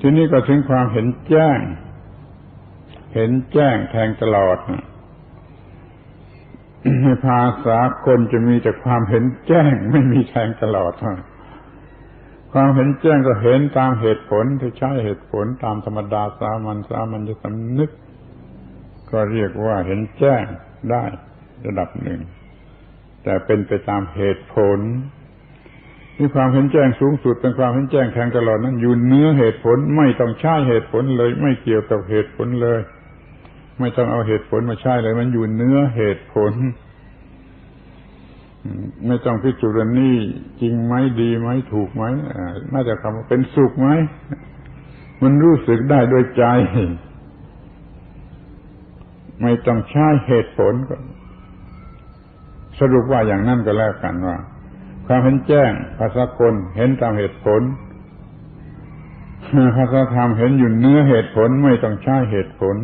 ทีนี้ก็ถึงความเห็นแจ้ง เห็นแจ้งแทงตลอดภาษาคนจะมีแต่ความเห็นแจ้งไม่มีแทงตลอดความเห็นแจ้งก็เห็นตามเหตุผลที่ใช้เหตุผลตามธรรมดาสามัญสามัญจะสำนึก ก็เรียกว่าเห็นแจ้งได้ระดับหนึ่ง แต่เป็นไปตามเหตุผล นี่ความเห็นแจ้งสูงสุดเป็นความเห็นแจ้งแทงตลอดนั้น อยู่เนื้อเหตุผลไม่ต้องใช้เหตุผลเลย ไม่เกี่ยวกับเหตุผลเลย ไม่ต้องเอาเหตุผลมาใช้เลย มันอยู่เนื้อเหตุผลไม่ต้องพิจารณนี่จริงไหมดีไหมถูกไหมน่าจะคำว่าเป็นสุขไหมมันรู้สึกได้ด้วยใจ ไม่ต้องใช้เหตุผลก็สรุปว่าอย่างนั้นก็แล้วกันว่า ความเห็นแจ้งภาษาคนเห็นตามเหตุผลภาษาธรรมเห็นอยู่เนื้อเหตุผลไม่ต้องใช้เหตุผล